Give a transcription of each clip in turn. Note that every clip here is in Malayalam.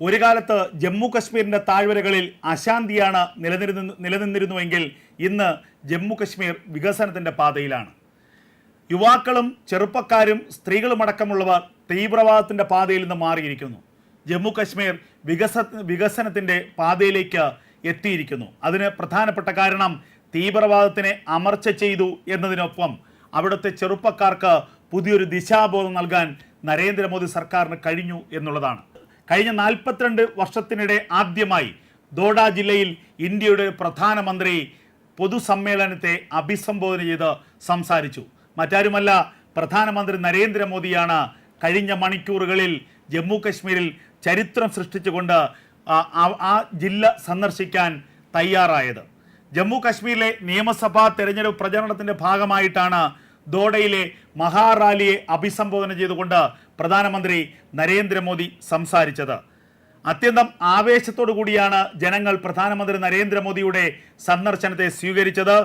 ഒരു കാലത്ത് ജമ്മു കശ്മീരിന്റെ താഴ്വരകളിൽ അശാന്തിയാണ് നിലനിരുന്ന നിലനിന്നിരുന്നുവെങ്കിൽ ഇന്ന് ജമ്മു കശ്മീർ വികസനത്തിന്റെ പാതയിലാണ്. യുവാക്കളും ചെറുപ്പക്കാരും സ്ത്രീകളുമടക്കമുള്ളവർ തീവ്രവാദത്തിന്റെ പാതയിൽ നിന്ന് മാറിയിരിക്കുന്നു. ജമ്മു കശ്മീർ വികസ വികസനത്തിന്റെ പാതയിലേക്ക് എത്തിയിരിക്കുന്നു. അതിന് പ്രധാനപ്പെട്ട കാരണം തീവ്രവാദത്തിനെ അമർച്ച ചെയ്തു എന്നതിനൊപ്പം അവിടുത്തെ ചെറുപ്പക്കാർക്ക് പുതിയൊരു ദിശാബോധം നൽകാൻ നരേന്ദ്രമോദി സർക്കാരിന് കഴിഞ്ഞു എന്നുള്ളതാണ്. കഴിഞ്ഞ നാൽപ്പത്തിരണ്ട് വർഷത്തിനിടെ ആദ്യമായി ദോഡ ജില്ലയിൽ ഇന്ത്യയുടെ പ്രധാനമന്ത്രി പൊതുസമ്മേളനത്തെ അഭിസംബോധന ചെയ്ത് സംസാരിച്ചു. മറ്റാരുമല്ല പ്രധാനമന്ത്രി നരേന്ദ്രമോദിയാണ് കഴിഞ്ഞ മണിക്കൂറുകളിൽ ജമ്മു കശ്മീരിൽ ചരിത്രം സൃഷ്ടിച്ചുകൊണ്ട് ആ- ജില്ല സന്ദർശിക്കാൻ തയ്യാറായത്. ജമ്മു കശ്മീരിലെ നിയമസഭാ തെരഞ്ഞെടുപ്പ് പ്രചരണത്തിന്റെ ഭാഗമായിട്ടാണ് ദോഡയിലെ മഹാറാലിയെ അഭിസംബോധന ചെയ്തുകൊണ്ട് പ്രധാനമന്ത്രി നരേന്ദ്രമോദി സംസാരിച്ചത്. അത്യന്തം ആവേശത്തോടു കൂടിയാണ് ജനങ്ങൾ പ്രധാനമന്ത്രി നരേന്ദ്രമോദിയുടെ സന്ദർശനത്തെ സ്വീകരിച്ചത്.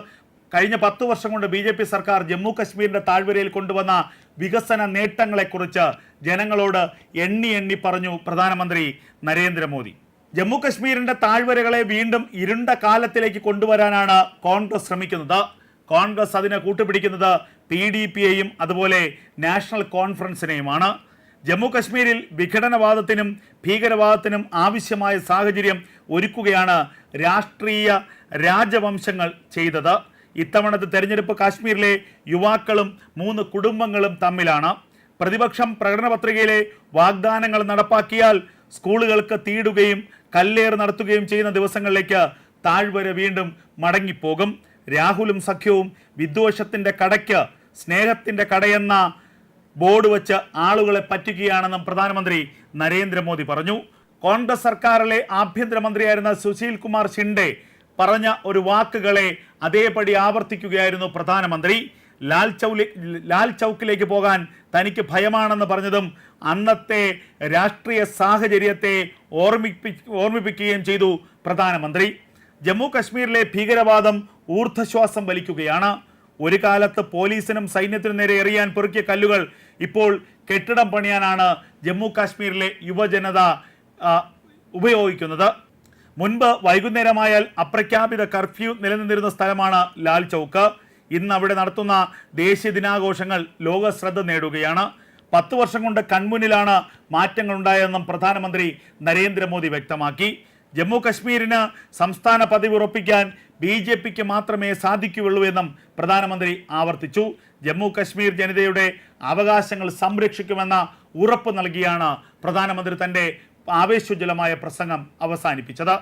കഴിഞ്ഞ പത്ത് വർഷം കൊണ്ട് ബി ജെ പി സർക്കാർ ജമ്മു കശ്മീരിന്റെ താഴ്വരയിൽ കൊണ്ടുവന്ന വികസന നേട്ടങ്ങളെക്കുറിച്ച് ജനങ്ങളോട് എണ്ണി എണ്ണി പറഞ്ഞു പ്രധാനമന്ത്രി നരേന്ദ്രമോദി. ജമ്മു കശ്മീരിന്റെ താഴ്വരകളെ വീണ്ടും ഇരുണ്ട കാലത്തിലേക്ക് കൊണ്ടുവരാനാണ് കോൺഗ്രസ് ശ്രമിക്കുന്നത്. കോൺഗ്രസ് അതിനെ കൂട്ടുപിടിക്കുന്നത് പി ഡി പിയെയും അതുപോലെ നാഷണൽ കോൺഫറൻസിനെയുമാണ്. ജമ്മു കശ്മീരിൽ വിഘടനവാദത്തിനും ഭീകരവാദത്തിനും ആവശ്യമായ സാഹചര്യം ഒരുക്കുകയാണ് രാഷ്ട്രീയ രാജവംശങ്ങൾ ചെയ്തത്. ഇത്തവണത്തെ തെരഞ്ഞെടുപ്പ് കാശ്മീരിലെ യുവാക്കളും മൂന്ന് കുടുംബങ്ങളും തമ്മിലാണ്. പ്രതിപക്ഷം പ്രകടന പത്രികയിലെ വാഗ്ദാനങ്ങൾ നടപ്പാക്കിയാൽ സ്കൂളുകൾക്ക് തീടുകയും കല്ലേറ് നടത്തുകയും ചെയ്യുന്ന ദിവസങ്ങളിലേക്ക് താഴ്വര വീണ്ടും മടങ്ങിപ്പോകും. രാഹുലും സഖ്യവും വിദ്വേഷത്തിന്റെ കടയ്ക്ക് സ്നേഹത്തിന്റെ കടയെന്ന ബോർഡ് വെച്ച് ആളുകളെ പറ്റിക്കുകയാണെന്നും പ്രധാനമന്ത്രി നരേന്ദ്രമോദി പറഞ്ഞു. കോൺഗ്രസ് സർക്കാരിലെ ആഭ്യന്തരമന്ത്രിയായിരുന്ന സുശീൽ കുമാർ ഷിൻഡെ പറഞ്ഞ ഒരു വാക്കുകളെ അതേപടി ആവർത്തിക്കുകയായിരുന്നു പ്രധാനമന്ത്രി. ലാൽ ചൗലി ലാൽ ചൗക്കിലേക്ക് പോകാൻ തനിക്ക് ഭയമാണെന്ന് പറഞ്ഞതും അന്നത്തെ രാഷ്ട്രീയ സാഹചര്യത്തെ ഓർമ്മിപ്പി ഓർമ്മിപ്പിക്കുകയും ചെയ്തു പ്രധാനമന്ത്രി. ജമ്മു കശ്മീരിലെ ഭീകരവാദം ഊർദ്ധശ്വാസം വലിക്കുകയാണ്. ഒരു കാലത്ത് പോലീസിനും സൈന്യത്തിനും നേരെ എറിയാൻ പെറുക്കിയ കല്ലുകൾ ഇപ്പോൾ കെട്ടിടം പണിയാനാണ് ജമ്മു കാശ്മീരിലെ യുവജനത ഉപയോഗിക്കുന്നത്. മുൻപ് വൈകുന്നേരമായാൽ അപ്രഖ്യാപിത കർഫ്യൂ നിലനിന്നിരുന്ന സ്ഥലമാണ് ലാൽ ചൗക്ക്. ഇന്ന് അവിടെ നടത്തുന്ന ദേശീയ ദിനാഘോഷങ്ങൾ ലോക ശ്രദ്ധ നേടുകയാണ്. പത്ത് വർഷം കൊണ്ട് കൺമുന്നിലാണ് മാറ്റങ്ങൾ ഉണ്ടായതെന്നും പ്രധാനമന്ത്രി നരേന്ദ്രമോദി വ്യക്തമാക്കി. ജമ്മു കശ്മീരിന് സംസ്ഥാന പദവി ഉറപ്പിക്കാൻ ബി ജെ പിക്ക് മാത്രമേ സാധിക്കുകയുള്ളൂ എന്നും പ്രധാനമന്ത്രി ആവർത്തിച്ചു. ജമ്മു കശ്മീർ ജനതയുടെ അവകാശങ്ങൾ സംരക്ഷിക്കുമെന്ന ഉറപ്പ് നൽകിയാണ് പ്രധാനമന്ത്രി തന്റെ ആവേശോജ്വലമായ പ്രസംഗം അവസാനിപ്പിച്ചത്.